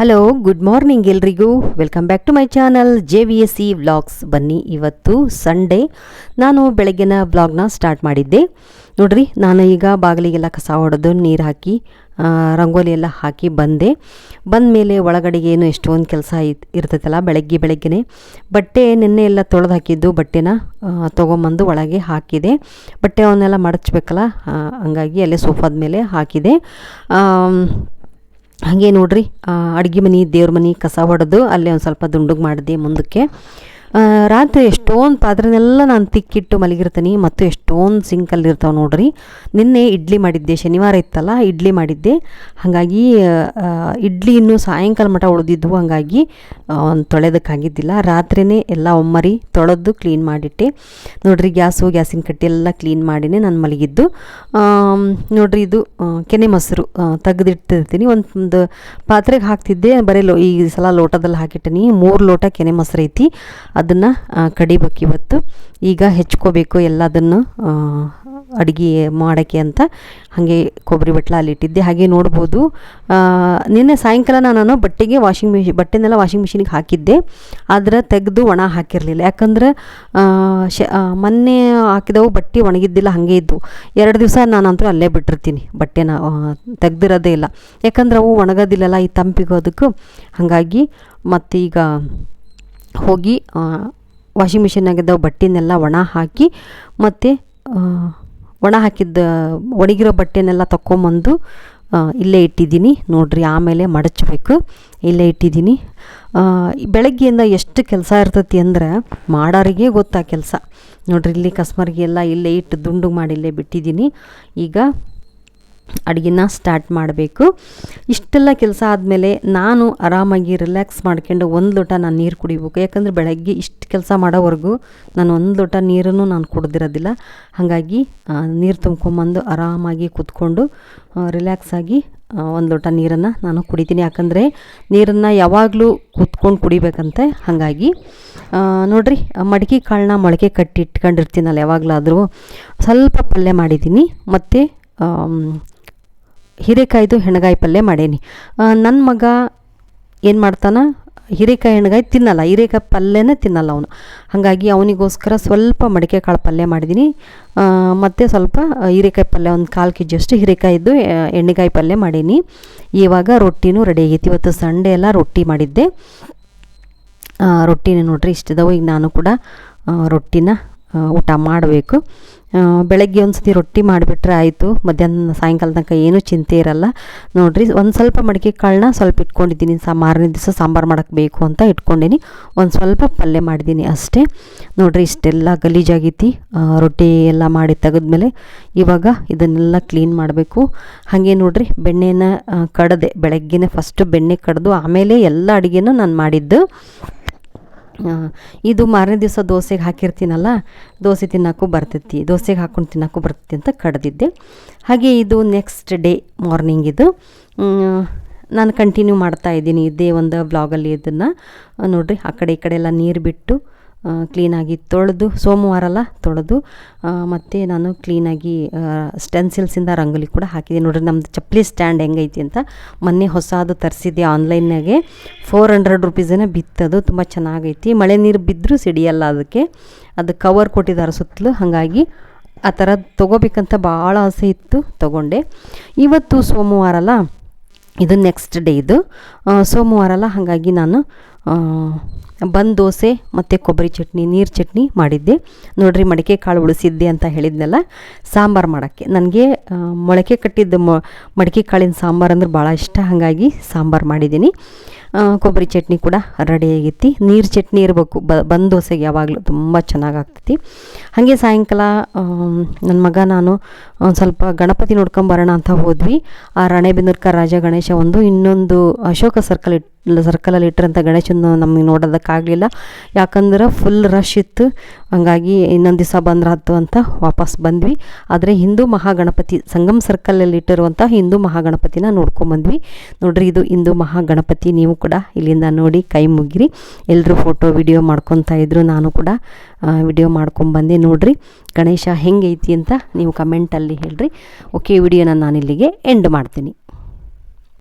Hello good morning ಎಲ್ರಿಗೂ. Welcome back to my channel J V S C vlogs ಬನ್ನಿ, ಇವತ್ತು Sunday ನಾನು ಬೆಳಗ್ಗಿನ ವ್ಲಾಗ್ನ ಸ್ಟಾರ್ಟ್ ಮಾಡಿದ್ದೆ. ನೋಡ್ರಿ, ನಾನು ಈಗ ಬಾಗಿಲಿಗೆಲ್ಲ ಕಸ ಹೊಡೆದು ನೀರು ಹಾಕಿ ರಂಗೋಲಿ ಎಲ್ಲ ಹಾಕಿ ಬಂದೆ. ಬಂದ ಮೇಲೆ ಒಳಗಡೆಗೆ ಏನು ಎಷ್ಟೊಂದು ಕೆಲಸ ಇರ್ತೈತಲ್ಲ, ಬೆಳಗ್ಗೆ ಬೆಳಗ್ಗೆನೆ. ಬಟ್ಟೆ ನಿನ್ನೆ ಎಲ್ಲ ತೊಳೆದು ಹಾಕಿದ್ದು, ಬಟ್ಟೆನ ತೊಗೊಂಬಂದು ಒಳಗೆ ಹಾಕಿದೆ. ಬಟ್ಟೆ ಅವನ್ನೆಲ್ಲ ಮಡಚ್ಬೇಕಲ್ಲ ಹಂಗಾಗಿ ಅಲ್ಲೇ ಸೋಫಾದ ಮೇಲೆ ಹಾಕಿದೆ. ಹಾಗೆ ನೋಡ್ರಿ ಅಡುಗೆ ಮನೆ ದೇವ್ರ ಮನೆ ಕಸ ಹೊಡೆದು ಅಲ್ಲೇ ಒಂದು ಸ್ವಲ್ಪ ದುಂಡುಗೆ ಮಾಡಿದೆ ಮುಂದಕ್ಕೆ. ರಾತ್ರಿ ಎಷ್ಟೊಂದು ಪಾತ್ರೆನೆಲ್ಲ ನಾನು ತಿಕ್ಕಿಟ್ಟು ಮಲಗಿರ್ತೀನಿ, ಮತ್ತು ಎಷ್ಟೊಂದು ಸಿಂಕಲ್ಲಿ ಇರ್ತಾವೆ ನೋಡ್ರಿ. ನಿನ್ನೆ ಇಡ್ಲಿ ಮಾಡಿದ್ದೆ, ಶನಿವಾರ ಇತ್ತಲ್ಲ, ಇಡ್ಲಿ ಮಾಡಿದ್ದೆ. ಹಾಗಾಗಿ ಇಡ್ಲಿ ಇನ್ನೂ ಸಾಯಂಕಾಲ ಮಟ ಉಳಿದಿದ್ವು, ಹಾಗಾಗಿ ಒಂದು ತೊಳೆದಕ್ಕಾಗಿದ್ದಿಲ್ಲ. ರಾತ್ರಿನೇ ಎಲ್ಲ ಒಮ್ಮರಿ ತೊಳೆದು ಕ್ಲೀನ್ ಮಾಡಿಟ್ಟೆ. ನೋಡ್ರಿ, ಗ್ಯಾಸು, ಗ್ಯಾಸಿನ ಕಟ್ಟಿ ಎಲ್ಲ ಕ್ಲೀನ್ ಮಾಡಿನೇ ನಾನು ಮಲಗಿದ್ದು. ನೋಡ್ರಿ, ಇದು ಕೆನೆ ಮೊಸರು ತೆಗ್ದಿಟ್ಟಿರ್ತೀನಿ. ಒಂದು ಪಾತ್ರೆಗೆ ಹಾಕ್ತಿದ್ದೆ, ಬರೀ ಲೋ, ಈ ಸಲ ಲೋಟದಲ್ಲಿ ಹಾಕಿಟ್ಟಿನಿ. ಮೂರು ಲೋಟ ಕೆನೆ ಮೊಸರು ಐತಿ ಅದನ್ನು ಕಡಿಬೇಕು ಇವತ್ತು. ಈಗ ಹೆಚ್ಕೋಬೇಕು ಎಲ್ಲದನ್ನು ಅಡುಗೆ ಮಾಡೋಕ್ಕೆ ಅಂತ ಹಾಗೆ ಕೊಬ್ಬರಿ ಬಟ್ಲ ಅಲ್ಲಿ ಇಟ್ಟಿದ್ದೆ. ಹಾಗೆ ನೋಡ್ಬೋದು. ನಿನ್ನೆ ಸಾಯಂಕಾಲ ನಾನು ಬಟ್ಟೆಗೆ ವಾಷಿಂಗ್ ಮಿಷಿನ್ ಬಟ್ಟೆನೆಲ್ಲ ವಾಷಿಂಗ್ ಮಿಷಿನಿಗೆ ಹಾಕಿದ್ದೆ. ಆದರೆ ತೆಗೆದು ಒಣ ಹಾಕಿರಲಿಲ್ಲ. ಯಾಕಂದ್ರೆ ಶ ಮೊನ್ನೆ ಹಾಕಿದವು, ಬಟ್ಟೆ ಒಣಗಿದ್ದಿಲ್ಲ, ಹಾಗೆ ಇದ್ವು. ಎರಡು ದಿವಸ ನಾನಂತೂ ಅಲ್ಲೇ ಬಿಟ್ಟಿರ್ತೀನಿ ಬಟ್ಟೆನ ತೆಗ್ದಿರೋದೇ ಇಲ್ಲ. ಯಾಕಂದ್ರೆ ಅವು ಒಣಗೋದಿಲ್ಲಲ್ಲ ಈ ತಂಪಿಗೋದಕ್ಕೂ ಹಾಗಾಗಿ ಮತ್ತೀಗ ಹೋಗಿ ವಾಷಿಂಗ್ ಮಿಷಿನಾಗಿದ್ದಾವೆ ಬಟ್ಟೆನೆಲ್ಲ ಒಣ ಹಾಕಿ, ಮತ್ತು ಒಣ ಹಾಕಿದ್ದ, ಒಣಗಿರೋ ಬಟ್ಟೆನೆಲ್ಲ ತಗೊಂಬಂದು ಇಲ್ಲೇ ಇಟ್ಟಿದ್ದೀನಿ. ನೋಡಿರಿ, ಆಮೇಲೆ ಮಡಚಬೇಕು. ಇಲ್ಲೇ ಇಟ್ಟಿದ್ದೀನಿ. ಬೆಳಗ್ಗೆಯಿಂದ ಎಷ್ಟು ಕೆಲಸ ಇರ್ತೈತಿ ಅಂದ್ರೆ, ಮಾಡೋರಿಗೆ ಗೊತ್ತಾ ಕೆಲಸ. ನೋಡ್ರಿ, ಇಲ್ಲಿ ಕಸ್ಮರ್ಗೆ ಎಲ್ಲ ಇಲ್ಲೇ ಇಟ್ಟು ದುಂಡು ಮಾಡಿ ಇಲ್ಲೇ ಬಿಟ್ಟಿದ್ದೀನಿ. ಈಗ ಅಡುಗೆನ ಸ್ಟಾರ್ಟ್ ಮಾಡಬೇಕು. ಇಷ್ಟೆಲ್ಲ ಕೆಲಸ ಆದಮೇಲೆ ನಾನು ಆರಾಮಾಗಿ ರಿಲ್ಯಾಕ್ಸ್ ಮಾಡ್ಕೊಂಡು ಒಂದು ಲೋಟ ನಾನು ನೀರು ಕುಡಿಬೇಕು. ಯಾಕಂದರೆ ಬೆಳಗ್ಗೆ ಇಷ್ಟು ಕೆಲಸ ಮಾಡೋವರೆಗೂ ನಾನು ಒಂದು ಲೋಟ ನೀರನ್ನು ನಾನು ಕುಡ್ದಿರೋದಿಲ್ಲ. ಹಾಗಾಗಿ ನೀರು ತುಂಬ್ಕೊಂಬಂದು ಆರಾಮಾಗಿ ಕೂತ್ಕೊಂಡು ರಿಲ್ಯಾಕ್ಸ್ ಆಗಿ ಒಂದು ಲೋಟ ನೀರನ್ನು ನಾನು ಕುಡಿತೀನಿ. ಯಾಕಂದರೆ ನೀರನ್ನು ಯಾವಾಗಲೂ ಕೂತ್ಕೊಂಡು ಕುಡಿಬೇಕಂತೆ. ಹಾಗಾಗಿ ನೋಡಿರಿ ಮಡಿಕೆ ಕಾಳನ್ನ ಮೊಳಕೆ ಕಟ್ಟಿ ಇಟ್ಕೊಂಡಿರ್ತೀನಲ್ಲ ಯಾವಾಗಲಾದರೂ, ಸ್ವಲ್ಪ ಪಲ್ಯ ಮಾಡಿದ್ದೀನಿ. ಮತ್ತು ಹೀರೆಕಾಯ್ದು ಹೆಣಗಾಯಿ ಪಲ್ಯ ಮಾಡೇನಿ. ನನ್ನ ಮಗ ಏನು ಮಾಡ್ತಾನೆ? ಹೀರೆಕಾಯಿ ಹೆಣಗಾಯಿ ತಿನ್ನಲ್ಲ. ಹೀರೆಕಾಯಿ ಪಲ್ಯನೇ ತಿನ್ನಲ್ಲ ಅವನು. ಹಾಗಾಗಿ ಅವನಿಗೋಸ್ಕರ ಸ್ವಲ್ಪ ಮಡಿಕೆ ಕಾಳು ಪಲ್ಯ ಮಾಡಿದ್ದೀನಿ ಮತ್ತು ಸ್ವಲ್ಪ ಹೀರೆಕಾಯಿ ಪಲ್ಯ ಒಂದು ಕಾಲು ಕೆ ಜಿಯಷ್ಟು ಹೀರೆಕಾಯಿದ್ದು ಎಣ್ಣೆಕಾಯಿ ಪಲ್ಯ ಮಾಡೀನಿ. ಇವಾಗ ರೊಟ್ಟಿನೂ ರೆಡಿ ಆಗೈತಿ. ಇವತ್ತು ಸಂಡೇ ಎಲ್ಲ ರೊಟ್ಟಿ ಮಾಡಿದ್ದೆ. ರೊಟ್ಟಿನೇ ನೋಡ್ರಿ, ಇಷ್ಟಿದಾವೆ. ಈಗ ನಾನು ಕೂಡ ರೊಟ್ಟಿನ ಊಟ ಮಾಡಬೇಕು. ಬೆಳಗ್ಗೆ ಒಂದು ಸತಿ ರೊಟ್ಟಿ ಮಾಡಿಬಿಟ್ರೆ ಆಯಿತು. ಮಧ್ಯಾಹ್ನ ಸಾಯಂಕಾಲ ತನಕ ಏನೂ ಚಿಂತೆ ಇರಲ್ಲ. ನೋಡಿರಿ, ಒಂದು ಸ್ವಲ್ಪ ಮಡಿಕೆ ಕಾಳನ್ನ ಸ್ವಲ್ಪ ಇಟ್ಕೊಂಡಿದ್ದೀನಿ. ಸಾ, ಮಾರನೇ ದಿವಸ ಸಾಂಬಾರು ಮಾಡೋಕ್ಕೆ ಬೇಕು ಅಂತ ಇಟ್ಕೊಂಡೀನಿ. ಒಂದು ಸ್ವಲ್ಪ ಪಲ್ಯ ಮಾಡಿದ್ದೀನಿ ಅಷ್ಟೇ. ನೋಡಿರಿ, ಇಷ್ಟೆಲ್ಲ ಗಲೀಜಾಗೈತಿ. ರೊಟ್ಟಿ ಎಲ್ಲ ಮಾಡಿ ತೆಗೆದ್ಮೇಲೆ ಇವಾಗ ಇದನ್ನೆಲ್ಲ ಕ್ಲೀನ್ ಮಾಡಬೇಕು. ಹಾಗೆ ನೋಡಿರಿ, ಬೆಣ್ಣೆನ ಕಡದೆ. ಬೆಳಗ್ಗೆನೇ ಫಸ್ಟು ಬೆಣ್ಣೆ ಕಡ್ದು ಆಮೇಲೆ ಎಲ್ಲ ಅಡುಗೆನೂ ನಾನು ಮಾಡಿದ್ದು. ಇದು ಮಾರನೇ ದಿವಸ ದೋಸೆಗೆ ಹಾಕಿರ್ತೀನಲ್ಲ, ದೋಸೆ ತಿನ್ನೋಕ್ಕೂ ಬರ್ತೈತಿ, ದೋಸೆಗೆ ಹಾಕ್ಕೊಂಡು ತಿನ್ನೋಕ್ಕೂ ಬರ್ತೈತಿ ಅಂತ ಕಡ್ದಿದ್ದೆ. ಹಾಗೆ ಇದು ನೆಕ್ಸ್ಟ್ ಡೇ ಮಾರ್ನಿಂಗ್ ಇದು. ನಾನು ಕಂಟಿನ್ಯೂ ಮಾಡ್ತಾ ಇದ್ದೀನಿ, ಇದೇ ಒಂದು ಬ್ಲಾಗಲ್ಲಿ ಇದನ್ನು. ನೋಡಿರಿ, ಆ ಕಡೆ ಈ ಕಡೆ ಎಲ್ಲ ನೀರು ಬಿಟ್ಟು ಕ್ಲೀನಾಗಿ ತೊಳೆದು, ಸೋಮವಾರಲ್ಲ ತೊಳೆದು ಮತ್ತು ನಾನು ಕ್ಲೀನಾಗಿ ಸ್ಟೆನ್ಸಿಲ್ಸಿಂದ ರಂಗೋಲಿ ಕೂಡ ಹಾಕಿದ್ದೀನಿ ನೋಡಿರಿ ನಮ್ಮದು ಚಪ್ಪಲಿ ಸ್ಟ್ಯಾಂಡ್ ಹೆಂಗೈತಿ ಅಂತ ಮೊನ್ನೆ ಹೊಸದು ತರಿಸಿದ್ದೆ ಆನ್ಲೈನ್ನಾಗೆ ಫೋರ್ ಹಂಡ್ರೆಡ್ ರುಪೀಸೇನೆ ಬಿತ್ತದು, ತುಂಬ ಚೆನ್ನಾಗೈತಿ. ಮಳೆ ನೀರು ಬಿದ್ದರೂ ಸಿಡಿಯಲ್ಲ ಅದಕ್ಕೆ. ಅದು ಕವರ್ ಕೊಟ್ಟಿದ್ದಾರೆ ಸುತ್ತಲೂ. ಹಾಗಾಗಿ ಆ ಥರ ತೊಗೋಬೇಕಂತ ಭಾಳ ಆಸೆ ಇತ್ತು, ತೊಗೊಂಡೆ. ಇವತ್ತು ಸೋಮವಾರಲ್ಲ, ಇದು ನೆಕ್ಸ್ಟ್ ಡೇ ಇದು. ಸೋಮವಾರಲ್ಲ ಸೋಮವಾರ ಹಾಗಾಗಿ ನಾನು ಬಂದ್ ದೋಸೆ ಮತ್ತು ಕೊಬ್ಬರಿ ಚಟ್ನಿ, ನೀರು ಚಟ್ನಿ ಮಾಡಿದ್ದೆ. ನೋಡಿರಿ ಮಡಿಕೆ ಕಾಳು ಉಳಿಸಿದ್ದೆ ಅಂತ ಹೇಳಿದ್ನಲ್ಲ, ಸಾಂಬಾರು ಮಾಡೋಕ್ಕೆ. ನನಗೆ ಮೊಳಕೆ ಕಟ್ಟಿದ್ದ ಮಡಿಕೆ ಕಾಳಿನ ಸಾಂಬಾರು ಅಂದ್ರೆ ಭಾಳ ಇಷ್ಟ, ಹಾಗಾಗಿ ಸಾಂಬಾರು ಮಾಡಿದ್ದೀನಿ. ಕೊಬ್ಬರಿ ಚಟ್ನಿ ಕೂಡ ರೆಡಿ ಆಗೈತಿ. ನೀರು ಚಟ್ನಿ ಇರಬೇಕು, ಬ, ಬಂದ್ ದೋಸೆಗೆ ಯಾವಾಗಲೂ ತುಂಬ ಚೆನ್ನಾಗಿ ಆಗ್ತೈತಿ ಹಾಗೆ ಸಾಯಂಕಾಲ ನನ್ನ ಮಗ ನಾನು ಒಂದು ಸ್ವಲ್ಪ ಗಣಪತಿ ನೋಡ್ಕೊಂಬರೋಣ ಅಂತ ಹೋದ್ವಿ. ಆ, ರಾಣೆಬೆನ್ನೂರ್ಕ ರಾಜ ಗಣೇಶ ಒಂದು ಇನ್ನೊಂದು ಅಶೋಕ ಸರ್ಕಲ್ ಇಟ್ ಸರ್ಕಲಲ್ಲಿ ಇಟ್ಟಿರೋಂಥ ಗಣೇಶನ ನಮಗೆ ನೋಡೋದಕ್ಕಾಗಲಿಲ್ಲ. ಯಾಕಂದ್ರೆ ಫುಲ್ ರಶ್ ಇತ್ತು. ಹಂಗಾಗಿ ಇನ್ನೊಂದು ದಿವಸ ಬಂದ್ರೆ ಹತ್ತು ಅಂತ ವಾಪಸ್ ಬಂದ್ವಿ. ಆದರೆ ಹಿಂದೂ ಮಹಾಗಣಪತಿ, ಸಂಗಮ್ ಸರ್ಕಲಲ್ಲಿ ಇಟ್ಟಿರುವಂಥ ಹಿಂದೂ ಮಹಾಗಣಪತಿನ ನೋಡ್ಕೊಂಬಂದ್ವಿ ನೋಡ್ರಿ, ಇದು ಹಿಂದೂ ಮಹಾಗಣಪತಿ, ನೀವು ಕೂಡ ಇಲ್ಲಿಂದ ನೋಡಿ ಕೈ ಮುಗಿರಿ. ಎಲ್ಲರೂ ಫೋಟೋ ವಿಡಿಯೋ ಮಾಡ್ಕೊತಾ ಇದ್ರು, ನಾನು ಕೂಡ ವಿಡಿಯೋ ಮಾಡ್ಕೊಂಬಂದೆ ನೋಡ್ರಿ, ಗಣೇಶ ಹೆಂಗೈತಿ ಅಂತ ನೀವು ಕಮೆಂಟಲ್ಲಿ ಹೇಳ್ರಿ. ಓಕೆ ವಿಡಿಯೋನ ನಾನು ಇಲ್ಲಿಗೆ ಎಂಡ್ ಮಾಡ್ತೀನಿ.